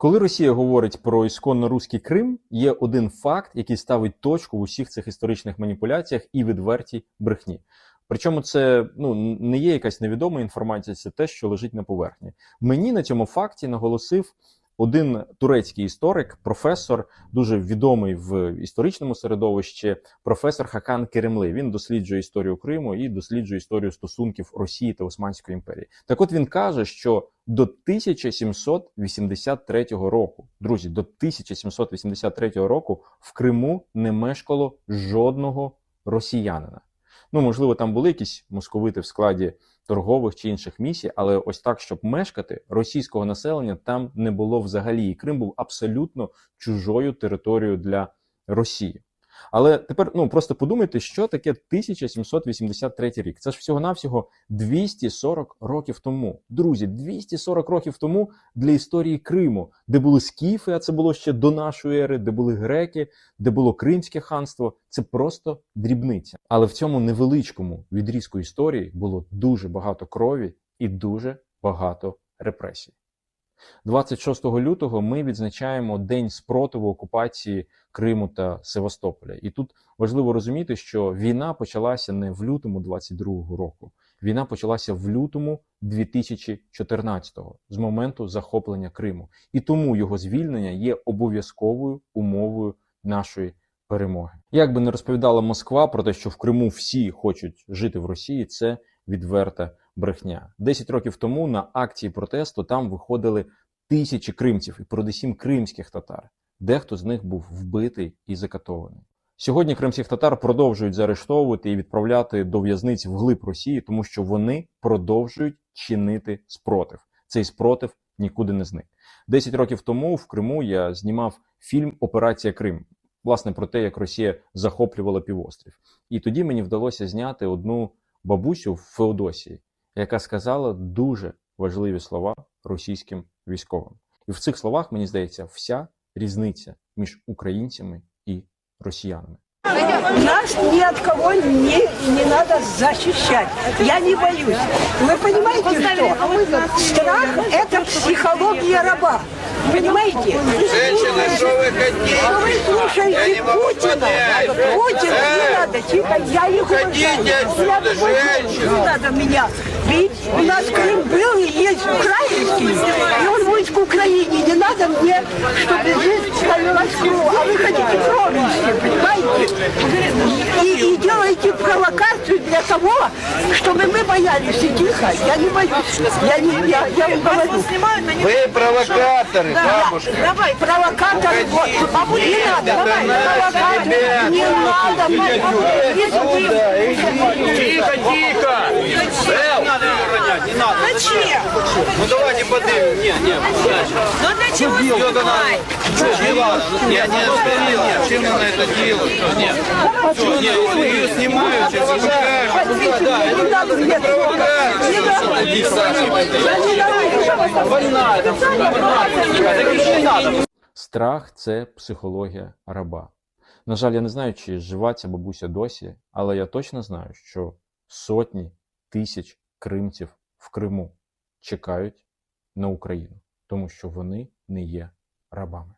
Коли Росія говорить про ісконно руський Крим, є один факт, який ставить точку в усіх цих історичних маніпуляціях і відвертій брехні. Причому це ну не є якась невідома інформація, це те, що лежить на поверхні. Мені на цьому факті наголосив один турецький історик, професор, дуже відомий в історичному середовищі, професор Хакан Керемли. Він досліджує історію Криму і досліджує історію стосунків Росії та Османської імперії. Так, от він каже, що до 1783 року, друзі, до 1783 року в Криму не мешкало жодного росіянина. Ну, можливо, там були якісь московити в складі торгових чи інших місій, але ось так, щоб мешкати, російського населення там не було взагалі. І Крим був абсолютно чужою територією для Росії. Але тепер ну просто подумайте, що таке 1783 рік. Це ж всього-навсього 240 років тому. Друзі, 240 років тому для історії Криму, де були скіфи, а це було ще до нашої ери, де були греки, де було Кримське ханство. Це просто дрібниця. Але в цьому невеличкому відрізку історії було дуже багато крові і дуже багато репресій. 26 лютого ми відзначаємо День спротиву окупації Криму та Севастополя. І тут важливо розуміти, що війна почалася не в лютому 22-го року. Війна почалася в лютому 2014-го, з моменту захоплення Криму. І тому його звільнення є обов'язковою умовою нашої перемоги. Як би не розповідала Москва про те, що в Криму всі хочуть жити в Росії, це відверта брехня. Десять років тому на акції протесту там виходили тисячі кримців, і передусім кримських татар. Дехто з них був вбитий і закатований. Сьогодні кримських татар продовжують заарештовувати і відправляти до в'язниць вглиб Росії, тому що вони продовжують чинити спротив. Цей спротив нікуди не зник. Десять років тому в Криму я знімав фільм Операція Крим. Власне про те, як Росія захоплювала півострів. І тоді мені вдалося зняти одну бабусю в Феодосії, яка сказала дуже важливі слова російським військовим. І в цих словах, мені здається, вся різниця між українцями і росіянами. Нас ни от кого не, не надо защищать. Я не боюсь. Вы понимаете, что страх – это психология раба. Понимаете? Женщина, что вы хотите? Что вы Я слушаете не могу Путина? понять. Путина, не Э, надо, тихо, я их Уходите уважаю. отсюда, Я такой женщина. Не надо меня бить. У нас Крым был и есть украинский, и он будет к Украине. Не надо мне, чтобы жизнь становилась кровь. А вы хотите кровищи, понимаете? И, и делаете провокацию для того, чтобы мы боялись. И тихо, я не боюсь. Я, не, я, я вам говорю. Вы провокаторы, бабушка. Давай, провокатор, вот, бабуль, не надо, давай, провокатор, не надо. Тихо, тихо. Эл. Зачем? Ну давайте подымем. Не, не, Ну для чего снимать? Я не остановил. Чем она это делает? Нет. Нет, ее снимают, сейчас выпускают. Да, Не надо мне трогать. Не надо. Страх це психологія раба. На жаль, я не знаю, чи жива ця бабуся досі, але я точно знаю, що сотні тисяч кримців в Криму чекають на Україну, тому що вони не є рабами.